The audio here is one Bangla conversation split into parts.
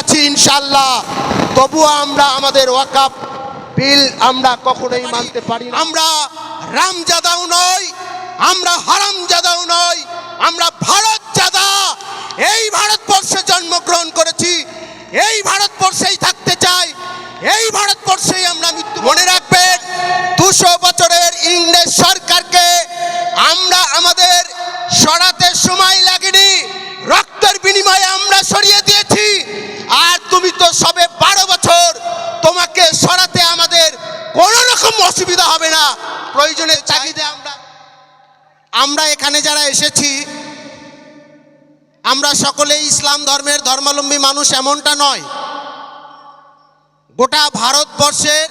আছি ইনশাল্লাহ তবুও আমরা আমাদের ওয়াকাপ বিল আমরা কখনোই মানতে পারি আমরা রামজাদাও নই, আমরা হারামজাদাও নই, আমরা ভারত জাদা এই ভারতবর্ষে জন্মগ্রহণ করেছি, এই ভারতবর্ষেই থাকতে চাই, এই ভারতবর্ষেই আমরা এখানে যারা এসেছি, আমরা সকলেই ইসলাম ধর্মের ধর্মাবলম্বী মানুষ এমনটা নয়। গোটা ভারতবর্ষের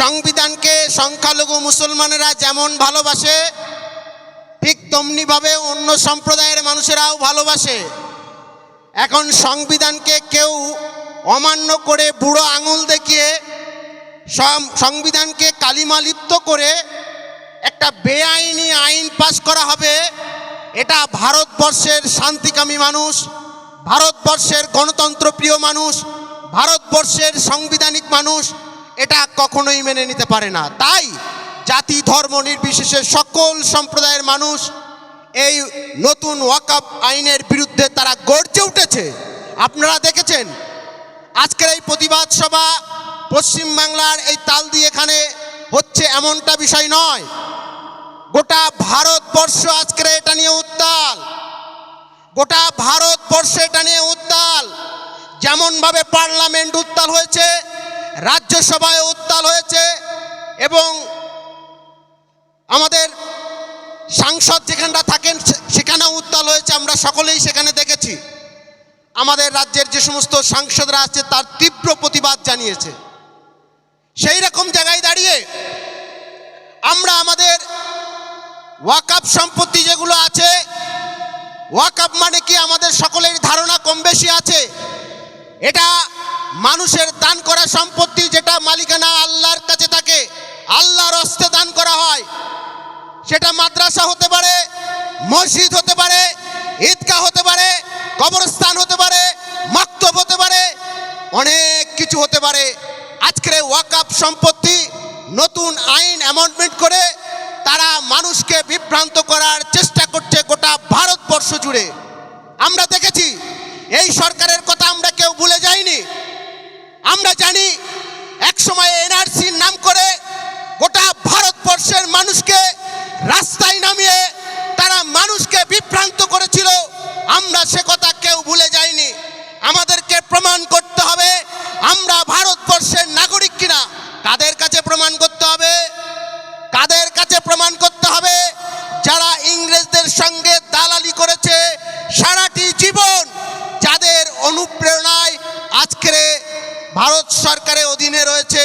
সংবিধানকে সংখ্যালঘু মুসলমানেরা যেমন ভালোবাসে, ঠিক তেমনিভাবে অন্য সম্প্রদায়ের মানুষেরাও ভালোবাসে। এখন সংবিধানকে কেউ অমান্য করে বুড়ো আঙুল দেখিয়ে সংবিধানকে কালিমালিপ্ত করে একটা বেআইনি আইন পাশ করা হবে, এটা ভারতবর্ষের শান্তিকামী মানুষ, ভারতবর্ষের গণতন্ত্রপ্রিয় মানুষ, ভারতবর্ষের সাংবিধানিক মানুষ, এটা কখনোই মেনে নিতে পারে না। তাই জাতি, ধর্ম নির্বিশেষে সকল সম্প্রদায়ের মানুষ এই নতুন ওয়াকআপ আইনের বিরুদ্ধে তারা গর্জে উঠেছে। আপনারা দেখেছেন, আজকের এই প্রতিবাদ সভা পশ্চিমবাংলার এই তাল দিয়ে এখানে হচ্ছে এমনটা বিষয় নয় গোটা ভারতবর্ষ আজকের এটা নিয়ে উত্তাল। গোটা ভারতবর্ষ এটা নিয়ে উত্তাল। যেমনভাবে পার্লামেন্ট উত্তাল হয়েছে, রাজ্যসভায় উত্তাল হয়েছে, এবং আমাদের সাংসদ যেখানটা থাকেন সেখানেও উত্তাল হয়েছে, আমরা সকলেই সেখানে দেখেছি। আমাদের রাজ্যের যে সমস্ত সাংসদরা আছে, তার তীব্র প্রতিবাদ জানিয়েছে। সেই রকম জায়গায় দাঁড়িয়ে আমরা আমাদের ওয়াকাপ সম্পত্তি যেগুলো আছে ওয়াকাপ মানে কি? আমাদের সকলের ধারণা কম বেশি আছে। এটা মানুষের দান করা সম্পত্তি যেটা মালিকানা আল্লাহর কাছে থাকে। আল্লাহর হস্তে দান করা হয়। সেটা মাদ্রাসা হতে পারে, মসজিদ হতে পারে, ঈদগাহ হতে পারে, কবরস্থান হতে পারে, মাক্তব হতে পারে, অনেক কিছু হতে পারে। আজকের ওয়াকাপ সম্পত্তি নতুন আইন অ্যামেন্ডমেন্ট করে তারা মানুষকে বিভ্রান্ত করার চেষ্টা করছে গোটা ভারতবর্ষ জুড়ে। আমরা দেখেছি, এই সরকারের কথা আমরা কেউ ভুলে যাইনি। আমরা জানি এক সময় এনআরসির নাম করে গোটা ভারতবর্ষের মানুষকে আজকের ভারত সরকারের অধীনে রয়েছে,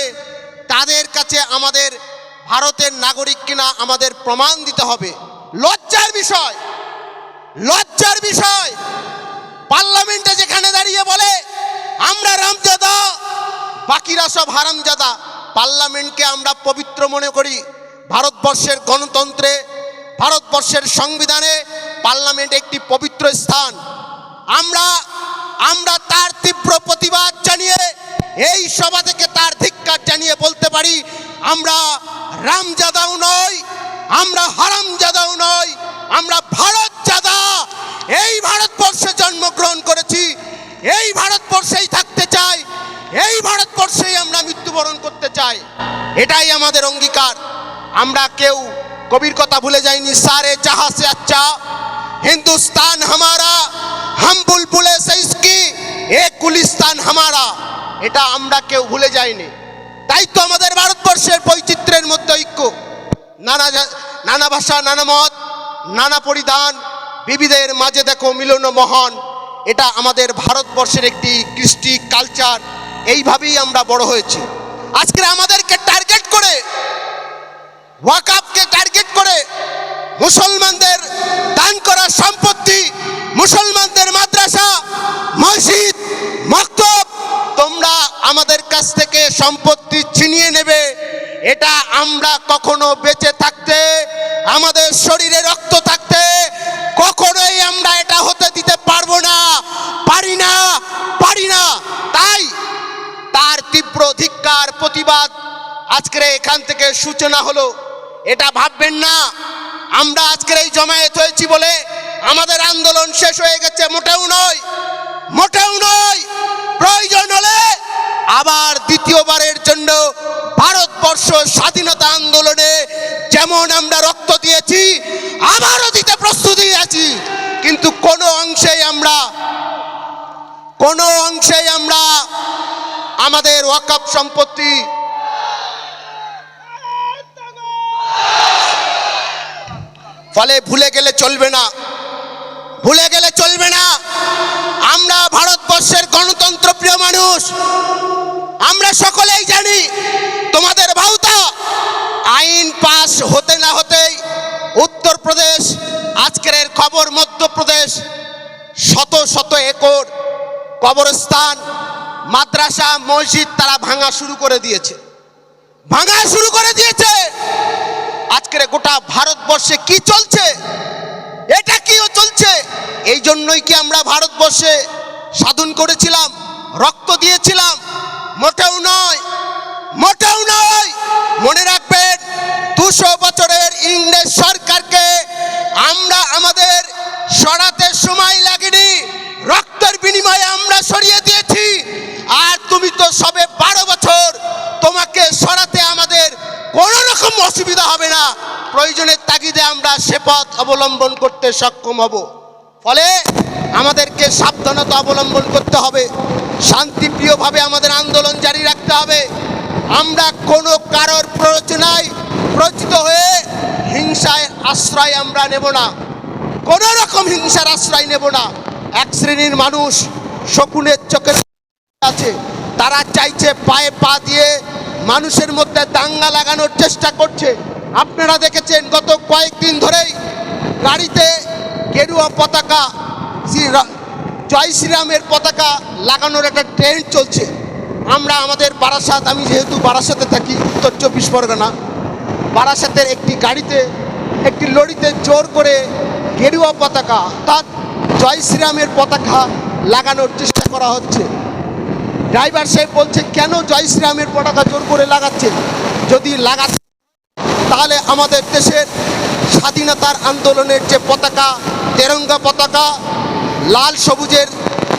তাদের কাছে আমাদের ভারতের নাগরিক কিনা আমাদের প্রমাণ দিতে হবে। লজ্জার বিষয় লজ্জার বিষয়। পার্লামেন্টে যেখানে দাঁড়িয়ে বলে, আমরা রামজাদা, বাকিরা সব হারামজাদা। পার্লামেন্টকে আমরা পবিত্র মনে করি, ভারতবর্ষের গণতন্ত্রে, ভারতবর্ষের সংবিধানে পার্লামেন্ট একটি পবিত্র স্থান। আমরা আমরা তার তীব্র প্রতিবাদ জানিয়ে, এই সভা থেকে তার ধিক্কার জানিয়ে বলতে পারি, আমরা রামজাদাও নই, আমরা হারামজাদাও নই, আমরা ভারত জাদা এই ভারতবর্ষে জন্মগ্রহণ করেছি, এই ভারতবর্ষেই থাকতে চাই, এই ভারতবর্ষেই আমরা মৃত্যুবরণ করতে চাই। এটাই আমাদের অঙ্গীকার। আমরা কেউ কবির কথা ভুলে যাইনি, সারে জাহা সে আচ্ছা হিন্দুস্তান হামারা হাম বুলবুলে সৈসকি এ গুলিস্তান হামারা এটা আমরা কেউ ভুলে যাইনি। তাই তো আমাদের ভারতবর্ষের বৈচিত্র্যের মধ্যে ঐক্য। নানা নানা ভাষা, নানা মত, নানা পরিধান, বিবিধের মাঝে দেখো মিলন মহান। এটা আমাদের ভারতবর্ষের একটি কৃষ্টি কালচার এইভাবেই আমরা বড় হয়েছি। আজকে আমাদেরকে টার্গেট করে, ওয়াকাপকে টার্গেট করে মুসলমানদের দান করা সম্পত্তি, মুসলমানদের মাদ্রাসা, মসজিদ, মক্তব, তোমরা আমাদের কাছ থেকে সম্পত্তি ছিনিয়ে নেবে। এটা আমরা কখনো বেঁচে থাকতে, আমাদের শরীরে রক্ত থাকতে, কখনোই আমরা এটা হতে দিতে পারব না। পারি না পারি না। তাই তার তীব্র ধিক্কার, প্রতিবাদ আজকের এখান থেকে সূচনা হলো। এটা ভাববেন না। আমরা আজকের এই জমায়েত হয়েছি বলে আমাদের আন্দোলন শেষ হয়ে গেছে, মোটেও নয় মোটেও নয়, প্রয়োজন হলে আবার দ্বিতীয়বারের জন্য ভারতবর্ষ স্বাধীনতা আন্দোলনে যেমন আমরা রক্ত দিয়েছি, আবারও দিতে প্রস্তুতি আছি। কিন্তু কোনো অংশেই আমরা, কোনো অংশেই আমরা আমাদের ওয়াকফ সম্পত্তি ফলে ভুলে গেলে চলবে না। ভুলে গেলে চলবে না। আমরা ভারতবর্ষের গণতন্ত্র প্রিয় মানুষ। আমরা সকলেই জানি তোমাদের ভাউতা আইন পাস হতে না হতেই উত্তরপ্রদেশ, আজকের খবর মধ্যপ্রদেশ, শত শত একর কবরস্থান, মাদ্রাসা, মসজিদ তারা ভাঙা শুরু করে দিয়েছে। ভাঙা শুরু করে দিয়েছে। আজকের গোটা ভারতবর্ষে কি চলছে? এটা কিও চলছে? এই জন্যই কি আমরা ভারতবর্ষে সাধন করেছিলাম, রক্ত দিয়েছিলাম? মোটেও নয় মোটেও নয়। মনে রাখবেন, দুশো বছরের ইংরেজ সরকারকে আমরা আমাদের সরাতে সময় লাগেনি। রক্তের বিনিময়ে আমরা সরিয়ে দিয়েছি। আর তুমি তো সবে বারো বছর তোমাকে সরাতে আমাদের কোনো রকম অসুবিধা হবে না প্রয়োজনের তাগিদে আমরা সে পথ অবলম্বন করতে সক্ষম হব। ফলে আমাদেরকে সাবধানতা অবলম্বন করতে হবে, শান্তিপ্রিয়ভাবে আমাদের আন্দোলন জারি রাখতে হবে। আমরা কোনো কারোর প্ররোচনায় প্রচিত হয়ে হিংসায় আশ্রয় আমরা নেব না। কোনো রকম হিংসার আশ্রয় নেব না। এক শ্রেণির মানুষ শকুনের চোখের আছে, তারা চাইছে পায়ে পা দিয়ে মানুষের মধ্যে দাঙ্গা লাগানোর চেষ্টা করছে। আপনারা দেখেছেন গত কয়েকদিন ধরেই গাড়িতে গেরুয়া পতাকা, শ্রী জয় শ্রীরামের পতাকা লাগানোর একটা ট্রেন্ড চলছে। আমরা আমাদের বারাসাত, আমি যেহেতু বারাসাতে থাকি, উত্তর চব্বিশ পরগনা, বারাসাতের একটি গাড়িতে, একটি লরিতে জোর করে গেরুয়া পতাকা, অর্থাৎ জয় শ্রীরামের পতাকা লাগানোর চেষ্টা করা হচ্ছে। ড্রাইভার সাহেব বলছে, কেন জয় শ্রীরামের পতাকা জোর করে লাগাচ্ছে যদি লাগাচ্ছে তাহলে আমাদের দেশের স্বাধীনতার আন্দোলনের যে পতাকা, তেরঙ্গা পতাকা, লাল সবুজের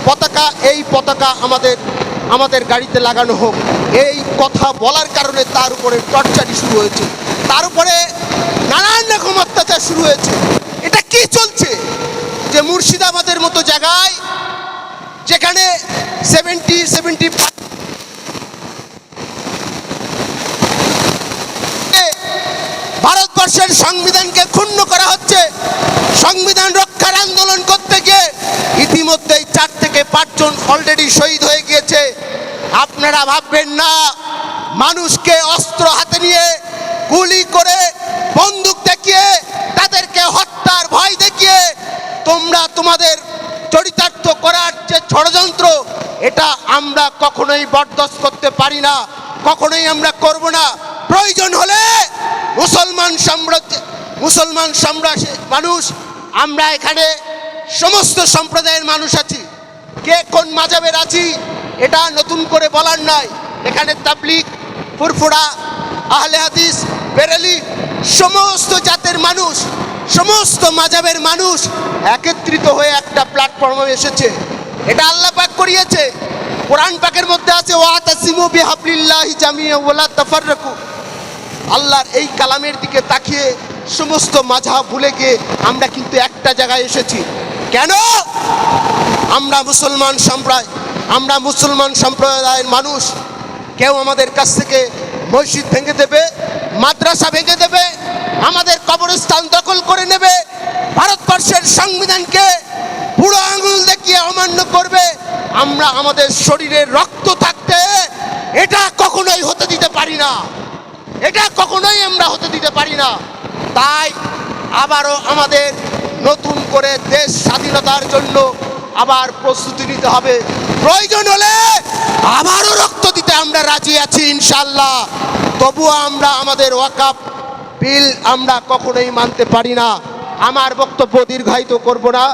পতাকা, এই পতাকা আমাদের আমাদের গাড়িতে লাগানো হোক। এই কথা বলার কারণে তার উপরে টর্চারি শুরু হয়েছে। তার উপরে নানান রকম অত্যাচার শুরু হয়েছে। এটা কি চলছে? যে মুর্শিদাবাদের মতো জায়গায় যেখানে সেভেন্টি সেভেন্টি ভারতবর্ষের সংবিধানকে ক্ষুণ্ণ করা হচ্ছে। সংবিধান রক্ষার আন্দোলন করতে গিয়ে ইতিমধ্যেই চার থেকে পাঁচজন অলরেডি শহীদ হয়ে গিয়েছে। আপনারা ভাববেন না, মানুষকে অস্ত্র হাতে নিয়ে গুলি করে বন্দুক দেখিয়ে তাদেরকে হত্যার ভয় দেখিয়ে তোমরা তোমাদের চরিতার্থ করার যে ষড়যন্ত্র এটা আমরা কখনোই বরদাস্ত করতে পারি না, কখনোই আমরা করব না। প্রয়োজন হলে মুসলমান সাম্রাজ্য মুসলমান সাম্রাজ্য মানুষ, আমরা এখানে সমস্ত সম্প্রদায়ের মানুষ আছি। কে কোন মাজাবের আছি, এটা নতুন করে বলার নয়। এখানে তাবলিক ফুরফুরা, আহলে হাদিস, বেরেলি, সমস্ত জাতের মানুষ, সমস্ত মাজাবের মানুষ একত্রিত হয়ে একটা প্ল্যাটফর্মে এসেছে। এটা আল্লাহ পাক করিয়েছে। কোরআন পাকের মধ্যে আছে, ওয়াতাসিমু বিহাবলিল্লাহি জামিয়া ওয়ালা তাফাররাকু। আল্লাহর এই কালামের দিকে তাকিয়ে সমস্ত মাঝা ভুলে গিয়ে আমরা কিন্তু একটা জায়গায় এসেছি। কেন? আমরা মুসলমান সম্প্রদায়, আমরা মুসলমান সম্প্রদায়ের মানুষ। কেউ আমাদের কাছ থেকে মসজিদ ভেঙে দেবে, মাদ্রাসা ভেঙে দেবে, আমাদের কবরস্থান দখল করে নেবে, ভারতবর্ষের সংবিধানকে বুড়ো আঙুল দেখিয়ে অমান্য করবে। আমরা আমাদের শরীরে রক্ত থাকতে এটা কখনোই হতে দিতে পারি না। এটা কখনোই আমরা হতে দিতে পারি না। তাই আবারও আমাদের নতুন করে দেশ স্বাধীনতার জন্য আবার প্রস্তুতি নিতে হবে। প্রয়োজন হলে আবারও রক্ত দিতে আমরা রাজি আছি ইনশাল্লাহ তবুও আমরা আমাদের ওয়াকাপ বিল আমরা কখনোই মানতে পারি না। আমার বক্তব্য দীর্ঘায়িত করব না।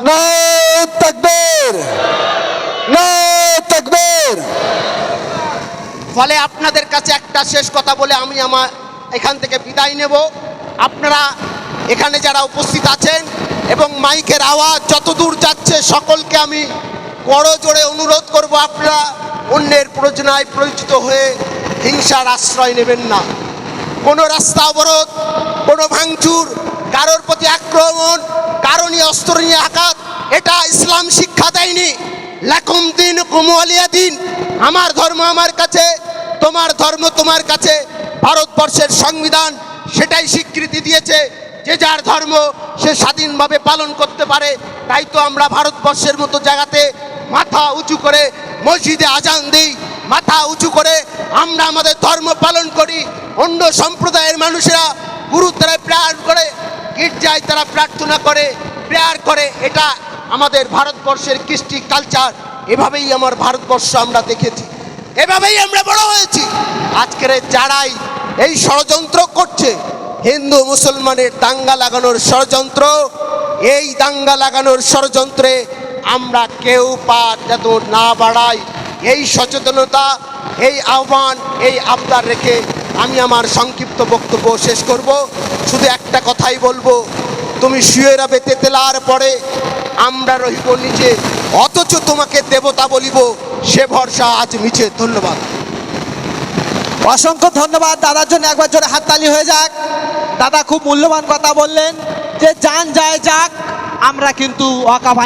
ফলে আপনাদের কাছে একটা শেষ কথা বলে আমি আমার এখান থেকে বিদায় নেব। আপনারা এখানে যারা উপস্থিত আছেন এবং মাইকের আওয়াজ যত দূর যাচ্ছে সকলকে আমি বড় জোরে অনুরোধ করব আপনারা অন্যের প্রয়োজনায় প্রয়োজিত হয়ে হিংসার আশ্রয় নেবেন না। কোনো রাস্তা অবরোধ কোনো ভাঙচুর কারোর প্রতি আক্রমণ কারণই অস্ত্র নিয়ে আঘাত, এটা ইসলাম শিক্ষা দেয়নি। লাকুম দিন কুমলিয়া দিন। আমার ধর্ম আমার কাছে, তোমার ধর্ম তোমার কাছে। ভারতবর্ষের সংবিধান সেটাই স্বীকৃতি দিয়েছে। যে যার ধর্ম সে স্বাধীনভাবে পালন করতে পারে, তাই তো আমরা ভারতবর্ষের মতো জায়গাতে মাথা উঁচু করে মসজিদে আজান দিই। মাথা উঁচু করে আমরা আমাদের ধর্ম পালন করি। অন্য সম্প্রদায়ের মানুষেরা গুরুদ্বারায় প্রেয়ার করে, গির্জায় তারা প্রার্থনা করে, প্রেয়ার করে, এটা আমাদের ভারতবর্ষের কৃষ্টি কালচার। এভাবেই আমার ভারতবর্ষ আমরা দেখেছি। এভাবেই আমরা বড় হয়েছি। আজকের যারাই এই ষড়যন্ত্র করছে, হিন্দু মুসলমানের দাঙ্গা লাগানোর ষড়যন্ত্র, এই দাঙ্গা লাগানোর ষড়যন্ত্রে আমরা কেউ পা যাতে না বাড়াই। এই সচেতনতা, এই আহ্বান, এই আবদার রেখে আমি আমার সংক্ষিপ্ত বক্তব্য শেষ করব। শুধু একটা কথাই বলব, তুমি শুয়ে রাবে তেতেলার পরে, আমরা রহিব নিচে। অথচ তোমাকে দেবতা বলিব, সে ভরসা আজ মিছে। ধন্যবাদ। অসংখ্য ধন্যবাদ। দাদার জন্য একবার জোরে হাততালি হয়ে যাক। দাদা খুব মূল্যবান কথা বললেন যে, যান যায় যাক, আমরা কিন্তু অকাভাই